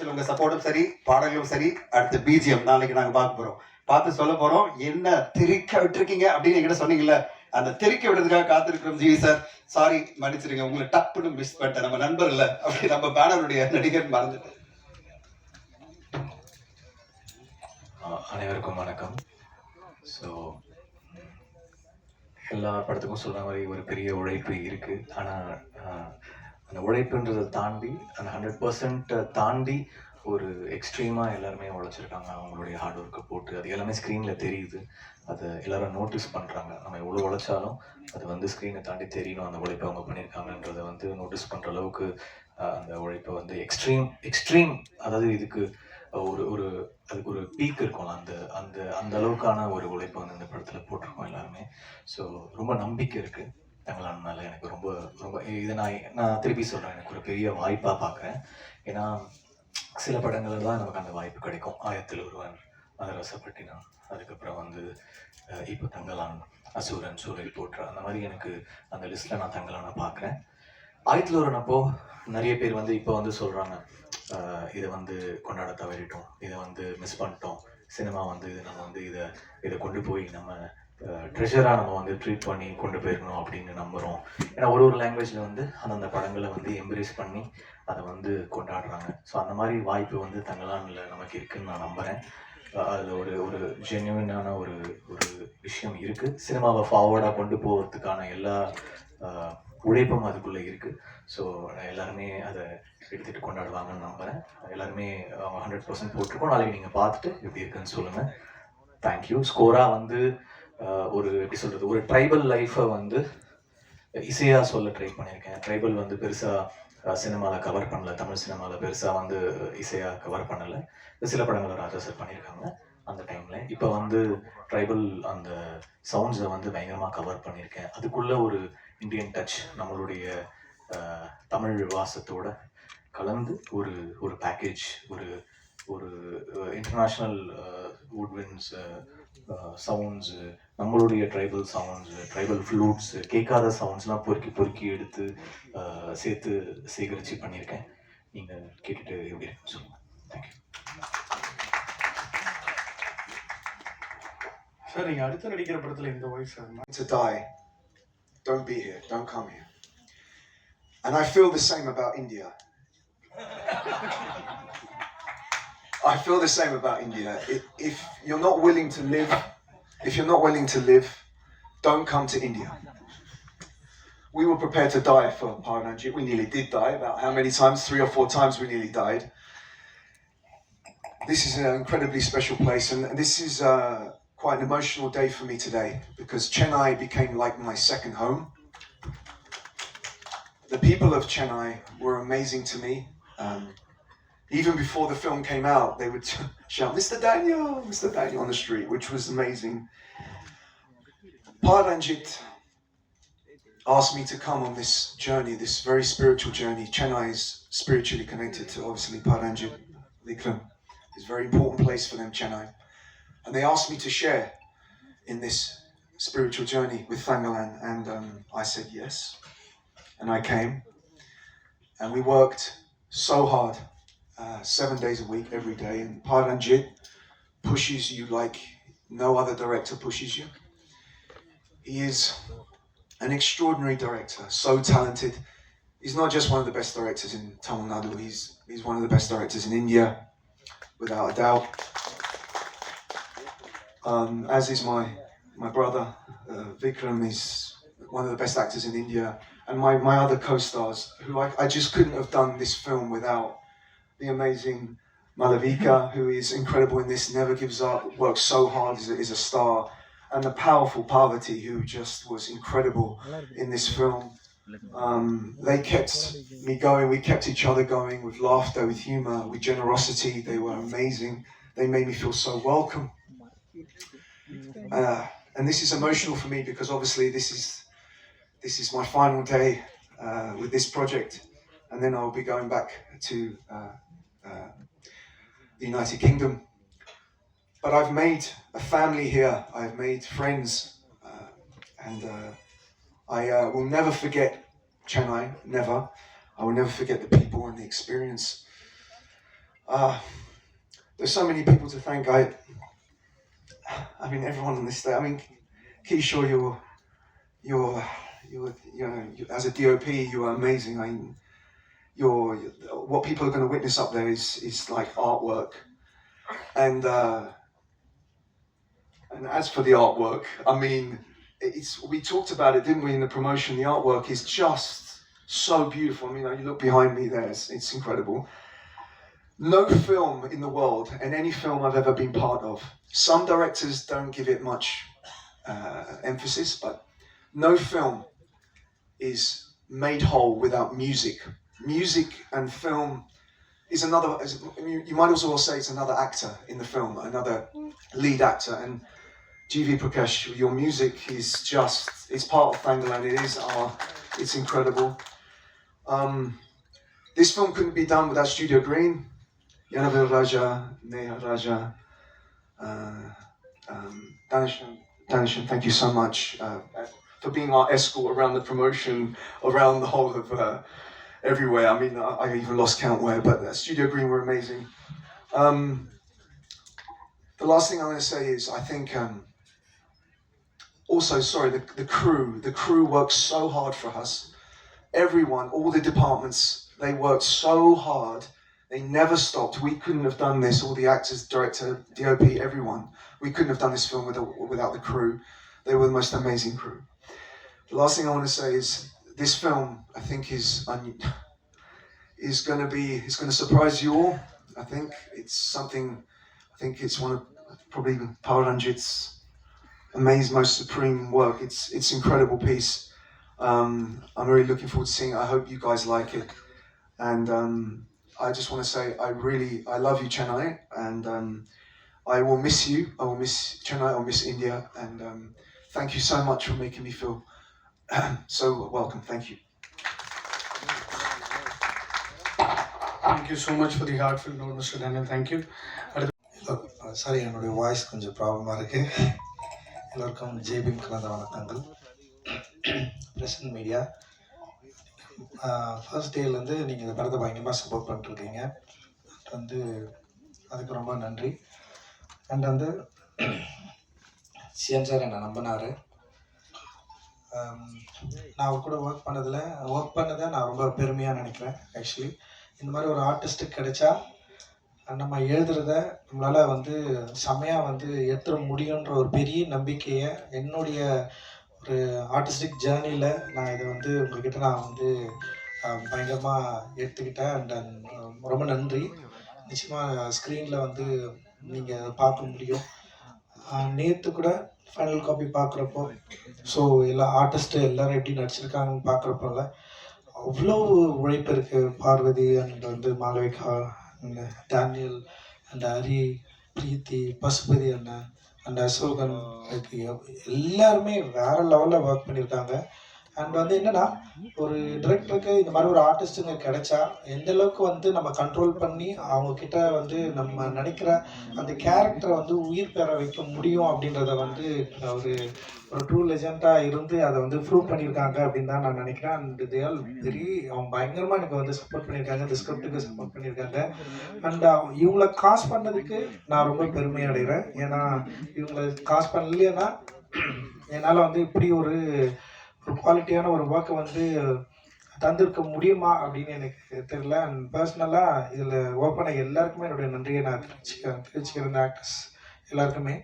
Actual உங்க சப்போர்ட்டும் சரி பாடல்களும் சரி அடுத்து பிஜிஎம் நாளைக்கு நாங்க பார்க்க போறோம். பார்த்து சொல்ல போறோம் என்ன திரிக்க விட்டுருக்கீங்க அப்படின்னு என்கிட்ட சொன்னீங்கல்ல அந்த திரிக்க விடுறதுக்காக காத்திருக்கிறோம் ஜிவி சார். சாரி மன்னிச்சிருங்க உங்களை டப்புன்னு மிஸ் பண்ணிட்டேன். நம்ம நண்பர் இல்ல. அப்படி நம்ம பேனருடைய நடிகர் மறந்துட்டேன். அனைவருக்கும் வணக்கம். ஸோ எல்லா படத்துக்கும் சொல்ற மாதிரி ஒரு பெரிய உழைப்பு இருக்கு. ஆனால் அந்த உழைப்புன்றதை தாண்டி அந்த ஹண்ட்ரட் பர்சன்ட்டை தாண்டி ஒரு எக்ஸ்ட்ரீமாக எல்லாருமே உழைச்சிருக்காங்க. அவங்களுடைய ஹார்ட் ஒர்க்கை போட்டு அது எல்லாமே ஸ்க்ரீனில் தெரியுது. அதை எல்லாரும் நோட்டீஸ் பண்ணுறாங்க நம்ம எவ்வளோ உழைச்சாலும் அது வந்து ஸ்க்ரீனை தாண்டி தெரியணும் அந்த உழைப்பை அவங்க பண்ணியிருக்காங்கன்றதை வந்து நோட்டீஸ் பண்ணுற அளவுக்கு அந்த உழைப்பை வந்து எக்ஸ்ட்ரீம் எக்ஸ்ட்ரீம் அதாவது இதுக்கு ஒரு ஒரு அதுக்கு ஒரு பீக் இருக்கும் அந்த அந்த அந்த அளவுக்கான ஒரு உழைப்பை வந்து இந்த படத்தில் போட்டிருக்கோம் எல்லாருமே. ஸோ ரொம்ப நம்பிக்கை இருக்குது தங்களான் எனக்கு ரொம்ப ரொம்ப இதை நான் நான் திருப்பி சொல்கிறேன் எனக்கு ஒரு பெரிய வாய்ப்பாக பார்க்குறேன். ஏன்னா சில படங்களில் தான் நமக்கு அந்த வாய்ப்பு கிடைக்கும். ஆயத்தில் ஒருவன் மதரசப்பட்டினம் அதுக்கப்புறம் வந்து இப்போ தங்கலான் அசூரன் சூழல் போற்ற அந்த மாதிரி எனக்கு அந்த லிஸ்ட்டில் நான் தங்கலான பார்க்குறேன். ஆயத்தில் ஒருவன் நிறைய பேர் வந்து இப்போ வந்து சொல்கிறாங்க இதை வந்து கொண்டாட தவறிட்டோம். இதை வந்து மிஸ் பண்ணிட்டோம். சினிமா வந்து நம்ம வந்து இதை இதை கொண்டு போய் நம்ம ட்ரெஷராக நம்ம வந்து ட்ரீட் பண்ணி கொண்டு போயிருக்கணும் அப்படின்னு நம்புகிறோம் ஏன்னா ஒரு ஒரு லாங்குவேஜில் வந்து அந்தந்த படங்களை வந்து எம்ப்ரேஸ் பண்ணி அதை வந்து கொண்டாடுறாங்க. ஸோ அந்த மாதிரி வாய்ப்பு வந்து தங்கலானில் நமக்கு இருக்குதுன்னு நான் நம்புகிறேன் அதில் ஒரு ஒரு ஜென்யூனான ஒரு ஒரு விஷயம் இருக்குது சினிமாவை ஃபார்வர்டாக கொண்டு போகிறதுக்கான எல்லா உழைப்பும் அதுக்குள்ளே இருக்குது ஸோ எல்லாருமே அதை எடுத்துகிட்டு கொண்டாடுவாங்கன்னு நம்புகிறேன் எல்லாருமே ஹண்ட்ரட் பர்சன்ட் போட்டிருக்கோம். நாளைக்கு நீங்கள் பார்த்துட்டு எப்படி இருக்குன்னு சொல்லுங்கள் தேங்க்யூ ஸ்கோராக வந்து ஒரு எப்படி சொல்கிறது ஒரு ட்ரைபல் லைஃப்பை வந்து இசையாக சொல்ல ட்ரை பண்ணியிருக்கேன். ட்ரைபல் வந்து பெருசாக சினிமாவில் கவர் பண்ணல தமிழ் சினிமாவில் பெருசாக வந்து இசையாக கவர் பண்ணலை. சில படங்களை ராஜா சார் பண்ணியிருக்காங்க அந்த டைமில் இப்போ வந்து ட்ரைபல் அந்த சவுண்ட்ஸை வந்து பயங்கரமாக கவர் பண்ணியிருக்கேன். அதுக்குள்ளே ஒரு இந்தியன் டச் நம்மளுடைய தமிழ் வாசத்தோட கலந்து ஒரு ஒரு பேக்கேஜ் ஒரு ஒரு இன்டர்நேஷ்னல் வுட்வின்ஸ் சவுண்ட்ஸு நம்மளுடைய ட்ரைபல் சவுண்ட்ஸு ட்ரைபல் ஃப்ளூட்ஸு கேட்காத சவுண்ட்ஸ்லாம் பொறுக்கி பொறுக்கி எடுத்து சேர்த்து சேகரித்து பண்ணியிருக்கேன். நீங்கள் கேட்டுட்டு எப்படி இருக்குன்னு சொல்லுங்கள் தேங்க்யூ சார் நீங்க அடுத்து நடிக்கிற படத்துல இந்த வாய்ஸ் அது to die, don't be here, don't come here. And I feel the same about India. I feel the same about India. If you're not willing to live, if you're not willing to live, don't come to India. We were prepared to die for Paranajit. We nearly did die. About how many times? Three or four times we nearly died. This is an incredibly special place, and this is uh, quite an emotional day for me today because Chennai became like my second home. The people of Chennai were amazing to me. Um, even before the film came out, they would shout, Mr. Daniel, Mr. Daniel on the street, which was amazing. Paranjit asked me to come on this journey, this very spiritual journey. Chennai is spiritually connected to obviously Paranjit. Vikram It's a very important place for them, Chennai. And they asked me to share in this spiritual journey with Thangalan, and um, I said yes. And I came, and we worked so hard, uh, seven days a week, every day. And Paranjit pushes you like no other director pushes you. He is an extraordinary director, so talented. He's not just one of the best directors in Tamil Nadu. He's he's one of the best directors in India, without a doubt. Um, as is my my brother uh, Vikram is one of the best actors in India, and my, my other co-stars who I, I just couldn't have done this film without the amazing Malavika, who is incredible in this, never gives up, works so hard, is a, is a star, and the powerful Parvati, who just was incredible in this film. Um, they kept me going. We kept each other going with laughter, with humor, with generosity. They were amazing. They made me feel so welcome. Uh, and this is emotional for me because obviously this is this is my final day uh, with this project, and then I'll be going back to uh, the United Kingdom. But I've made a family here. I've made friends, uh, and uh, I uh, will never forget Chennai. Never. I will never forget the people and the experience. Uh, there's so many people to thank. I, I mean, everyone on this day. I mean, Keisha, you're, you're, you're, you know, as a DOP, you are amazing. I you're, what people are going to witness up there is is like artwork, and uh, and as for the artwork, I mean, it's we talked about it, didn't we, in the promotion? The artwork is just so beautiful. I mean, you look behind me there; it's, it's incredible. No film in the world, and any film I've ever been part of, some directors don't give it much uh, emphasis, but no film is made whole without music. Music and film is another. Is, you, might also say it's another actor in the film, another lead actor, and GV Prakash, your music is just, it's part of Fangaland, it is our, it's incredible. Um, this film couldn't be done without Studio Green, Yanavir Raja, Neha Raja, uh, um, Danishan, Danishan, thank you so much uh, for being our escort around the promotion, around the whole of uh, everywhere. I mean, I, I even lost count where, but uh, Studio Green were amazing. Um, the last thing I'm going to say is I think um, also sorry the, the crew the crew worked so hard for us. Everyone all the departments they worked so hard. They never stopped. We couldn't have done this all the actors director dop everyone. We couldn't have done this film without, without the crew. They were the most amazing crew. The last thing i want to say is this film i think is un- is going to be is going to surprise you all i think it's something i think it's one of probably power amazing, most supreme work. It's it's incredible piece. Um, I'm really looking forward to seeing it. I hope you guys like it. And um, I just want to say I really I love you, Chennai, and um, I will miss you. I will miss Chennai. I'll miss India. And um, thank you so much for making me feel so welcome. Thank you. Thank you so much for the heartfelt note, Mr. Daniel. Thank you. Sorry என்னுடைய voice கொஞ்சம் ப்ராப்ளமாக இருக்குது எல்லோருக்கும் JBM கலந்த வணக்கங்கள் present media first டேலேருந்து நீங்கள் இந்த படத்தை பயங்கரமாக சப்போர்ட் பண்ணிட்டுருக்கீங்க வந்து அதுக்கு ரொம்ப நன்றி அண்ட் வந்து சிஎம் சார் என்னை நம்பினார் Um, நான் அவர் கூட ஒர்க் பண்ணதில் ஒர்க் பண்ணதை நான் ரொம்ப பெருமையாக நினைக்கிறேன் ஆக்சுவலி இந்த மாதிரி ஒரு ஆர்டிஸ்ட்டுக்கு கிடைச்சா நம்ம எழுதுறத நம்மளால் வந்து செம்மையாக வந்து எடுத்துட முடியுன்ற ஒரு பெரிய நம்பிக்கையை என்னுடைய ஒரு ஆர்டிஸ்டிக் ஜேர்னியில் நான் இதை வந்து உங்ககிட்ட நான் வந்து um, பயங்கரமாக எடுத்துக்கிட்டேன் அண்ட் um, ரொம்ப நன்றி. நிச்சயமாக ஸ்க்ரீனில் வந்து நீங்கள் பார்க்க முடியும். நேற்று கூட ஃபைனல் காப்பி பார்க்குறப்போ ஸோ எல்லா ஆர்டிஸ்ட்டு எல்லோரும் எப்படி நடிச்சிருக்காங்கன்னு பார்க்குறப்போல அவ்வளோ உழைப்பு இருக்குது பார்வதி அண்ட் வந்து Malavika and Daniel and Hari Preethi Pasupathi அண்ணன் அண்ட் அசோகன் எல்லாருமே வேற லெவலில் ஒர்க் பண்ணியிருக்காங்க அண்ட் வந்து என்னன்னா ஒரு டிரெக்டருக்கு இந்த மாதிரி ஒரு ஆர்டிஸ்ட்டுங்க கிடைச்சா எந்த அளவுக்கு வந்து நம்ம கண்ட்ரோல் பண்ணி அவங்க கிட்ட வந்து நம்ம நினைக்கிற அந்த கேரக்டரை வந்து உயிர் பெற வைக்க முடியும் அப்படின்றத வந்து ஒரு ஒரு ட்ரூ லெஜெண்டாக இருந்து அதை வந்து ப்ரூவ் பண்ணியிருக்காங்க அப்படின்னு தான் நான் நினைக்கிறேன். அண்ட் தேல் வெரி அவங்க பயங்கரமாக எனக்கு வந்து சப்போர்ட் பண்ணியிருக்காங்க இந்த ஸ்கிரிப்டுக்கு சப்போர்ட் பண்ணியிருக்காங்க. அண்ட் uh, இவங்கள காசு பண்ணதுக்கு நான் ரொம்ப பெருமை அடைகிறேன். ஏன்னா இவங்களை காசு பண்ணலைன்னா என்னால் வந்து இப்படி ஒரு ஒரு குவாலிட்டியான ஒரு ஒர்க்கை வந்து தந்திருக்க முடியுமா அப்படின்னு எனக்கு தெரியல. அண்ட் பர்சனலாக இதில் ஒர்க் பண்ண எல்லாருக்குமே என்னுடைய நன்றியை நான் தெரிவிச்சுக்கிறேன் தெரிவிச்சுக்கிறேன் இந்த ஆக்டர்ஸ் எல்லாருக்குமே.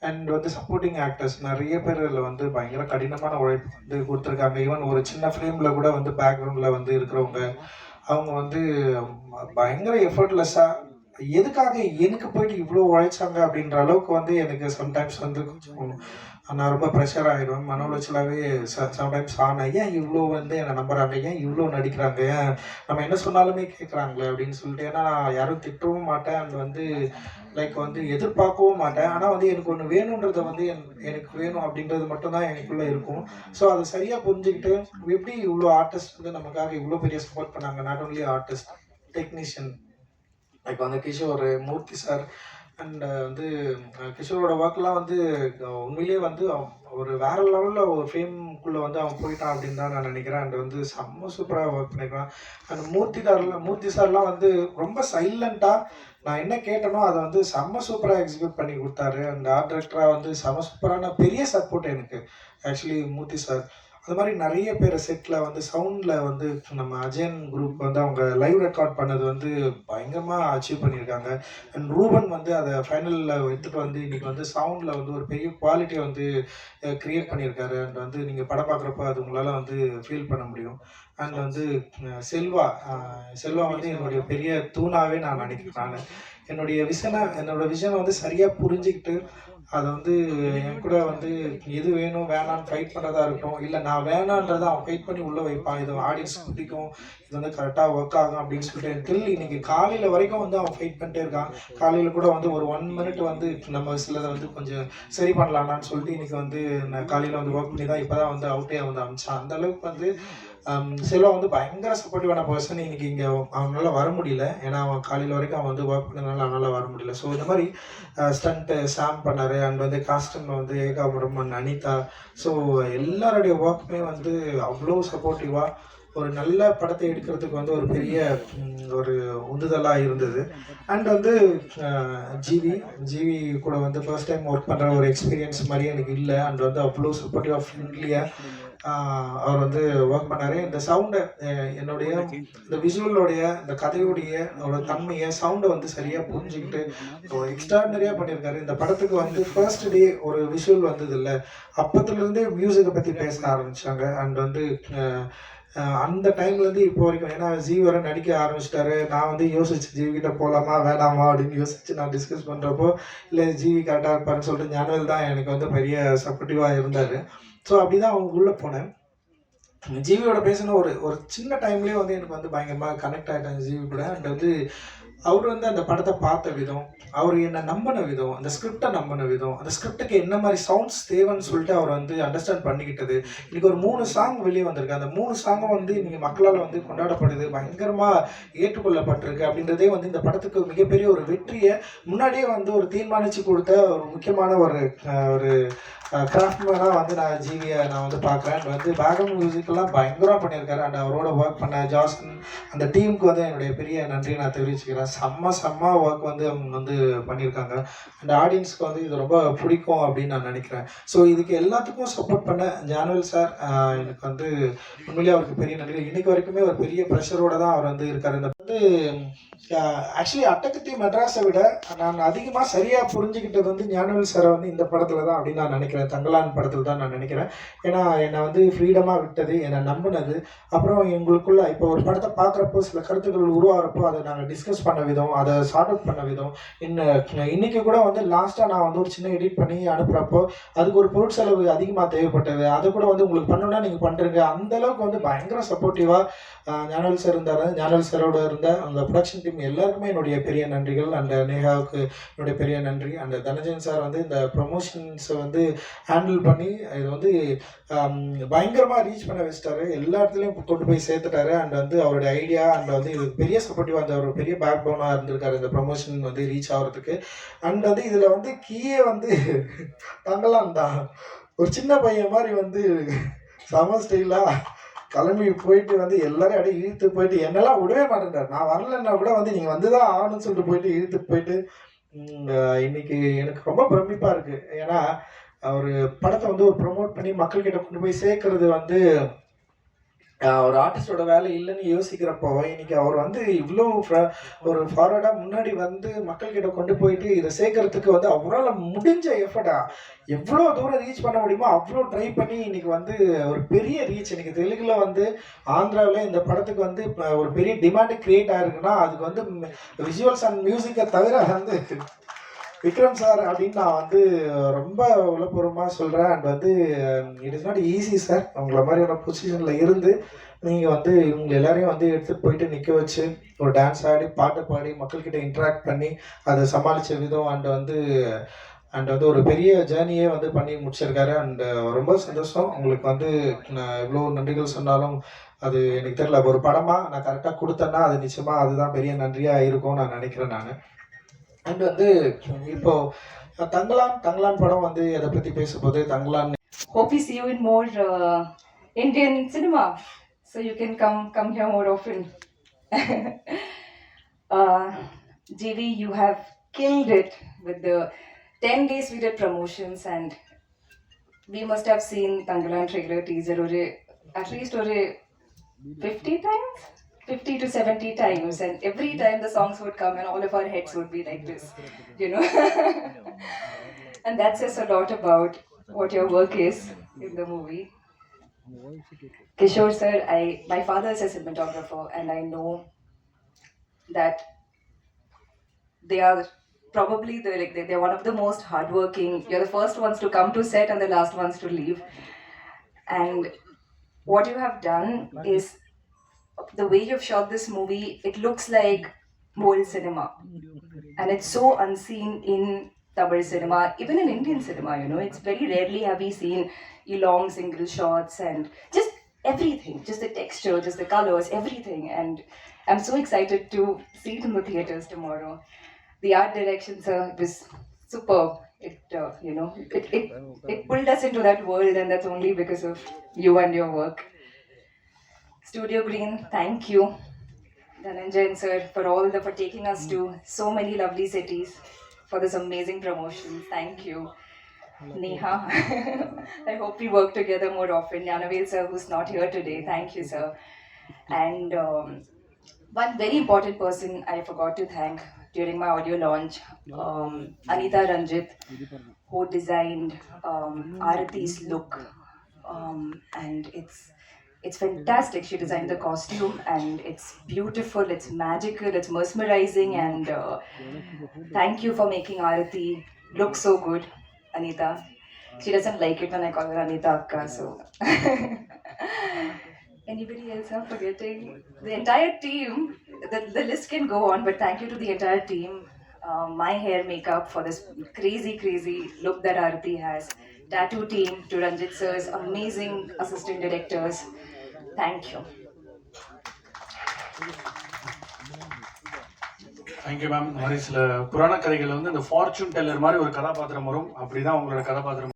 அண்ட் வந்து சப்போர்ட்டிங் ஆக்டர்ஸ் நிறைய பேர் இதில் வந்து பயங்கர கடினமான உழைப்பு வந்து கொடுத்துருக்காங்க. ஈவன் ஒரு சின்ன ஃப்ரேமில் கூட வந்து பேக்ரவுண்டில் வந்து இருக்கிறவங்க அவங்க வந்து பயங்கர எஃபர்ட்லெஸ்ஸாக எதுக்காக எனக்கு போயிட்டு இவ்வளோ உழைச்சாங்க அப்படின்ற அளவுக்கு வந்து எனக்கு சம்டைம்ஸ் வந்து கொஞ்சம் நான் ரொம்ப ப்ரெஷர் ஆகிடும் மன உளைச்சலாகவே சம்டைம்ஸ் ஆனேன் ஏன் இவ்வளோ வந்து என்னை நம்புறாங்க? ஏன் இவ்வளோ நடிக்கிறாங்க? ஏன் நம்ம என்ன சொன்னாலுமே கேட்குறாங்களே அப்படின்னு சொல்லிட்டு ஏன்னா நான் யாரும் திட்டவும் மாட்டேன். அண்ட் வந்து லைக் வந்து எதிர்பார்க்கவும் மாட்டேன். ஆனால் வந்து எனக்கு ஒன்று வேணுன்றத வந்து என் எனக்கு வேணும் அப்படின்றது மட்டும்தான் எனக்குள்ளே இருக்கும். ஸோ அதை சரியாக புரிஞ்சுக்கிட்டு எப்படி இவ்வளோ ஆர்டிஸ்ட் வந்து நமக்காக இவ்வளோ பெரிய சப்போர்ட் பண்ணாங்க? நாட் ஓன்லி ஆர்டிஸ்ட் டெக்னீஷியன் இப்போ வந்து கிஷோர் மூர்த்தி சார் அண்ட் வந்து கிஷோரோட ஒர்க்லாம் வந்து உண்மையிலேயே வந்து ஒரு வேற லெவலில் ஒரு ஃபேம்குள்ளே வந்து அவன் போயிட்டான் அப்படின்னு தான் நான் நினைக்கிறேன். அண்ட் வந்து செம்ம சூப்பராக ஒர்க் பண்ணிக்கிறான் அண்ட் மூர்த்தி சார்லாம் மூர்த்தி சார்லாம் வந்து ரொம்ப சைலண்ட்டாக நான் என்ன கேட்டனோ அதை வந்து செம்ம சூப்பராக எக்ஸிக்யூட் பண்ணி கொடுத்தாரு. அண்ட் ஆர்ட் டைரக்டராக வந்து செம்ம சூப்பரான பெரிய சப்போர்ட் எனக்கு. ஆக்சுவலி மூர்த்தி சார் அது மாதிரி நிறைய பேர் செட்டில் வந்து சவுண்டில் வந்து நம்ம அஜயன் குரூப் வந்து அவங்க லைவ் ரெக்கார்ட் பண்ணது வந்து பயங்கரமாக அச்சீவ் பண்ணியிருக்காங்க. அண்ட் ரூபன் வந்து அதை ஃபைனலில் எடுத்துகிட்டு வந்து இன்றைக்கி வந்து சவுண்டில் வந்து ஒரு பெரிய குவாலிட்டியை வந்து க்ரியேட் பண்ணியிருக்காரு. அண்ட் வந்து நீங்கள் படம் பார்க்குறப்ப அது உங்களால் வந்து ஃபீல் பண்ண முடியும். அண்ட் வந்து செல்வா செல்வா வந்து என்னுடைய பெரிய தூணாகவே நான் நினைக்கிறேன் நான். என்னுடைய விஷனை என்னோட விஷனை வந்து சரியாக புரிஞ்சுக்கிட்டு அதை வந்து என் கூட வந்து எது வேணும் வேணான்னு ஃபைட் பண்ணுறதா இருக்கட்டும். இல்லை நான் வேணான்றதை அவன் ஃபைட் பண்ணி உள்ளே வைப்பான். இது ஆடியன்ஸ் பிடிக்கும். இது வந்து கரெக்டாக ஒர்க் ஆகும் அப்படின்னு சொல்லிட்டு டில் இன்னைக்கு காலையில் வரைக்கும் வந்து அவன் ஃபைட் பண்ணிட்டே இருக்கான். காலையில் கூட வந்து ஒரு ஒன் மினிட் வந்து நம்ம சிலதை வந்து கொஞ்சம் சரி பண்ணலாம்னு சொல்லிட்டு இன்னைக்கு வந்து நான் காலையில் வந்து ஒர்க் பண்ணி தான் இப்போ தான் வந்து அவுட்டே வந்து அமிச்சான். அந்த அளவுக்கு வந்து Um, செல்வா வந்து பயங்கர சப்போர்ட்டிவான பர்சன் இன்னைக்கு இங்கே அவனால வர முடியல. ஏன்னா அவன் காலையில் வரைக்கும் அவன் வந்து ஒர்க் பண்ணதுனால அவனால வர முடியல. ஸோ இந்த மாதிரி ஸ்டண்ட்டு சாம் பண்ணார். அண்ட் வந்து காஸ்டியூமில் வந்து ஏகாபுரம் அனிதா. ஸோ எல்லாருடைய ஒர்க்குமே வந்து அவ்வளோ சப்போர்ட்டிவாக ஒரு நல்ல படத்தை எடுக்கிறதுக்கு வந்து ஒரு பெரிய ஒரு உந்துதலாக இருந்தது. அண்ட் வந்து uh, ஜிவி ஜிவி கூட வந்து ஃபர்ஸ்ட் டைம் ஒர்க் பண்ணுற ஒரு எக்ஸ்பீரியன்ஸ் மாதிரி எனக்கு இல்லை. அண்ட் வந்து அவ்வளோ சப்போர்ட்டிவாக ஃப்ரெண்ட்லியாக அவர் வந்து ஒர்க் பண்ணாரு. இந்த சவுண்டை என்னுடைய இந்த விஷுவலோடைய இந்த கதையுடைய ஒரு தன்மையை சவுண்டை வந்து சரியாக புரிஞ்சுக்கிட்டு எக்ஸ்ட்ராடனரியாக பண்ணியிருக்காரு. இந்த படத்துக்கு வந்து ஃபர்ஸ்ட் டே ஒரு விஷுவல் வந்தது இல்லை அப்பத்துலேருந்தே மியூசிக்கை பற்றி பேச ஆரம்பிச்சாங்க. அண்ட் வந்து அந்த டைம்லேருந்து இப்போ வரைக்கும் ஏன்னா ஜி வர நடிக்க ஆரம்பிச்சிட்டாரு. நான் வந்து யோசிச்சு ஜிவி கிட்ட போகலாமா வேணாமா அப்படின்னு யோசிச்சு நான் டிஸ்கஸ் பண்ணுறப்போ இல்லை ஜிவி கரெக்டாக இருப்பாருன்னு சொல்லிட்டு ஞானவேல் தான் எனக்கு வந்து பெரிய சப்போர்ட்டிவாக இருந்தார். ஸோ அப்படி தான் அவங்க உள்ளே போனேன். ஜிவியோட பேசின ஒரு ஒரு சின்ன டைம்லேயே வந்து எனக்கு வந்து பயங்கரமாக கனெக்ட் ஆகிட்டேன் ஜிவி கூட. அண்ட் வந்து அவர் வந்து அந்த படத்தை பார்த்த விதம் அவர் என்னை நம்பின விதம் அந்த ஸ்கிரிப்டை நம்பின விதம் அந்த ஸ்கிரிப்டுக்கு என்ன மாதிரி சவுண்ட்ஸ் தேவைன்னு சொல்லிட்டு அவர் வந்து அண்டர்ஸ்டாண்ட் பண்ணிக்கிட்டது. இன்னைக்கு ஒரு மூணு சாங் வெளியே வந்திருக்கு. அந்த மூணு சாங்கும் வந்து இன்னைக்கு மக்களால் வந்து கொண்டாடப்படுது பயங்கரமாக ஏற்றுக்கொள்ளப்பட்டிருக்கு அப்படின்றதே வந்து இந்த படத்துக்கு மிகப்பெரிய ஒரு வெற்றியை முன்னாடியே வந்து ஒரு தீர்மானித்து கொடுத்த ஒரு முக்கியமான ஒரு ஒரு கிராஃப்ட்மேனாக வந்து நான் ஜிவியை நான் வந்து பார்க்குறேன். அண்ட் வந்து பேக்ரவுண்ட் மியூசிக்கெல்லாம் பயங்கரமாக பண்ணியிருக்காரு. அண்ட் அவரோட ஒர்க் பண்ண ஜாசன் அந்த டீமுக்கு வந்து என்னுடைய பெரிய நன்றியை நான் தெரிவிச்சுக்கிறேன். செம்ம செம்ம ஒர்க் வந்து அவங்க வந்து பண்ணியிருக்காங்க. அண்ட் ஆடியன்ஸ்க்கு வந்து இது ரொம்ப பிடிக்கும் அப்படின்னு நான் நினைக்கிறேன். ஸோ இதுக்கு எல்லாத்துக்கும் சப்போர்ட் பண்ண ஜானுவல் சார் எனக்கு வந்து உண்மையிலேயே அவருக்கு பெரிய நன்றி இன்னைக்கு வரைக்குமே ஒரு பெரிய ப்ரெஷரோடு தான் அவர் வந்து இருக்கார். இந்த வந்து ஆக்சுவலி அட்டகத்தி மெட்ராஸை விட நான் அதிகமாக சரியாக புரிஞ்சுக்கிட்டது வந்து ஞானவேல் சாரை வந்து இந்த படத்தில் தான் அப்படின்னு நான் நினைக்கிறேன். தங்கலான் படத்தில் தான் நான் நினைக்கிறேன். ஏன்னா என்னை வந்து ஃப்ரீடமாக விட்டது என்னை நம்பினது. அப்புறம் எங்களுக்குள்ள இப்போ ஒரு படத்தை பார்க்குறப்போ சில கருத்துக்கள் உருவாகிறப்போ அதை நாங்கள் டிஸ்கஸ் பண்ண விதம் அதை சார்ட் அவுட் பண்ண விதம் இன்னும் இன்னைக்கு கூட வந்து லாஸ்ட்டாக நான் வந்து ஒரு சின்ன எடிட் பண்ணி அனுப்புகிறப்போ அதுக்கு ஒரு பொருட்செலவு அதிகமாக தேவைப்பட்டது. அதை கூட வந்து உங்களுக்கு பண்ணணும்னா நீங்கள் பண்ணுறீங்க அந்த அளவுக்கு வந்து பயங்கர சப்போர்ட்டிவாக ஞானவேல் சார் இருந்தார். ஞானவேல் சாரோட இருந்த அந்த ப்ரொடக்ஷன் டீம் எல்லாருக்குமே என்னுடைய பெரிய நன்றிகள். அந்த நேஹாவுக்கு என்னுடைய பெரிய நன்றி. அந்த தனஜன் சார் வந்து இந்த ப்ரொமோஷன்ஸை வந்து ஹேண்டில் பண்ணி இது வந்து பயங்கரமாக ரீச் பண்ண வச்சுட்டாரு. எல்லா இடத்துலையும் கொண்டு போய் சேர்த்துட்டாரு. அண்ட் வந்து அவருடைய ஐடியா அண்ட் வந்து இது பெரிய சப்போர்ட்டிவாக அந்த ஒரு பெரிய பேக் போனாக இருந்திருக்காரு இந்த ப்ரொமோஷன் வந்து ரீச் ஆகிறதுக்கு. அண்ட் வந்து இதில் வந்து கீயே வந்து தங்கலாம் தான் ஒரு சின்ன பையன் மாதிரி வந்து சம ஸ்டைலாக கிளம்பி போயிட்டு வந்து எல்லாரும் அப்படியே இழுத்து போயிட்டு என்னெல்லாம் விடவே மாட்டேன்றார். நான் வரலன்னா கூட வந்து நீங்கள் வந்து தான் ஆகணும்னு சொல்லிட்டு போயிட்டு இழுத்து போயிட்டு இன்னைக்கு எனக்கு ரொம்ப பிரமிப்பாக இருக்குது ஏன்னா ஒரு படத்தை வந்து ஒரு ப்ரொமோட் பண்ணி மக்கள்கிட்ட கொண்டு போய் சேர்க்கறது வந்து ஒரு ஆர்டிஸ்டோட வேலை இல்லைன்னு யோசிக்கிறப்போ இன்னைக்கு அவர் வந்து இவ்வளோ ஒரு ஃபார்வர்டாக முன்னாடி வந்து மக்கள்கிட்ட கொண்டு போயிட்டு இதை சேர்க்கறதுக்கு வந்து அவரால் முடிஞ்ச எஃபர்ட்டா எவ்வளோ தூரம் ரீச் பண்ண முடியுமோ அவ்வளோ ட்ரை பண்ணி இன்னைக்கு வந்து ஒரு பெரிய ரீச் இன்னைக்கு தெலுங்குல வந்து ஆந்திராவில் இந்த படத்துக்கு வந்து இப்போ ஒரு பெரிய டிமாண்டு கிரியேட் ஆயிருக்குன்னா அதுக்கு வந்து விஜுவல்ஸ் அண்ட் மியூசிக்கை தவிர வந்து விக்ரம் சார் அப்படின்னு நான் வந்து ரொம்ப உளப்பூர்வமாக சொல்கிறேன் அண்ட் வந்து it is not easy sir உங்களை மாதிரியான பொசிஷனில் இருந்து நீங்கள் வந்து இவங்க எல்லாரையும் வந்து எடுத்துகிட்டு போயிட்டு நிற்க வச்சு ஒரு டான்ஸ் ஆடி பாட்டு பாடி மக்கள்கிட்ட இன்ட்ராக்ட் பண்ணி அதை சமாளித்த விதம் அண்ட் வந்து அண்ட் வந்து ஒரு பெரிய ஜேர்னியே வந்து பண்ணி முடிச்சிருக்காரு. அண்ட் uh, ரொம்ப சந்தோஷம். உங்களுக்கு வந்து நான் எவ்வளோ நன்றிகள் சொன்னாலும் அது எனக்கு தெரியல. ஒரு படமாக நான் கரெக்டாக கொடுத்தேன்னா அது நிச்சயமாக அதுதான் பெரிய நன்றியாக இருக்கும் நான் நினைக்கிறேன் நான். அண்ட் வந்து இப்போ தங்கலான் தங்கலான் படம் வந்து எதை பற்றி பேசும்போது Thangalaan hope we see you in more uh, Indian cinema, so you can come come here more often. uh, JV, you have killed it with the 10 days we did promotions and we must have seen Tangalan trailer teaser or at least or 50 times 50 to 70 times and every time the songs would come and all of our heads would be like this you know? And that says a lot about what your work is in the movie. Kishore sir i my father is a cinematographer and i know that they are probably the like they- they're one of the most hardworking you're the first ones to come to set and the last ones to leave. And what you have done is the way you've shot this movie it looks like old cinema and it's so unseen in Tamil cinema, even in Indian cinema, you know, it's very rarely have we seen long single shots and just everything, just the texture, just the colors, everything. And I'm so excited to see it in the theaters tomorrow. The art direction, sir, was superb. It, uh, you know, it, it, it pulled us into that world, and that's only because of you and your work. Studio Green, thank you. Dhananjay and sir for all the for taking us to so many lovely cities for this amazing promotion. Thank you. Neha, I hope we work together more often. Yanavel sir, who's not here today, thank you, sir. And um, one very important person I forgot to thank during my audio launch, um, Anita Ranjit, who designed um, Arati's look. Um, and it's it's fantastic. She designed the costume, and it's beautiful. It's magical. It's mesmerizing, and uh, thank you for making Arati look so good, Anita. She doesn't like it when I call her Anita Akka. So, anybody else I'm forgetting? The entire team. The, the list can go on, but thank you to the entire team. Uh, my hair makeup for this crazy, crazy look that Arati has. Tattoo team to Ranjit sir's amazing assistant directors. Thank you. Thank you ma'am மாதிரி சில புராண கதைகள் வந்து இந்த fortune teller மாதிரி ஒரு கதாபாத்திரம் வரும் அப்படிதான் உங்களோட கதாபாத்திரம்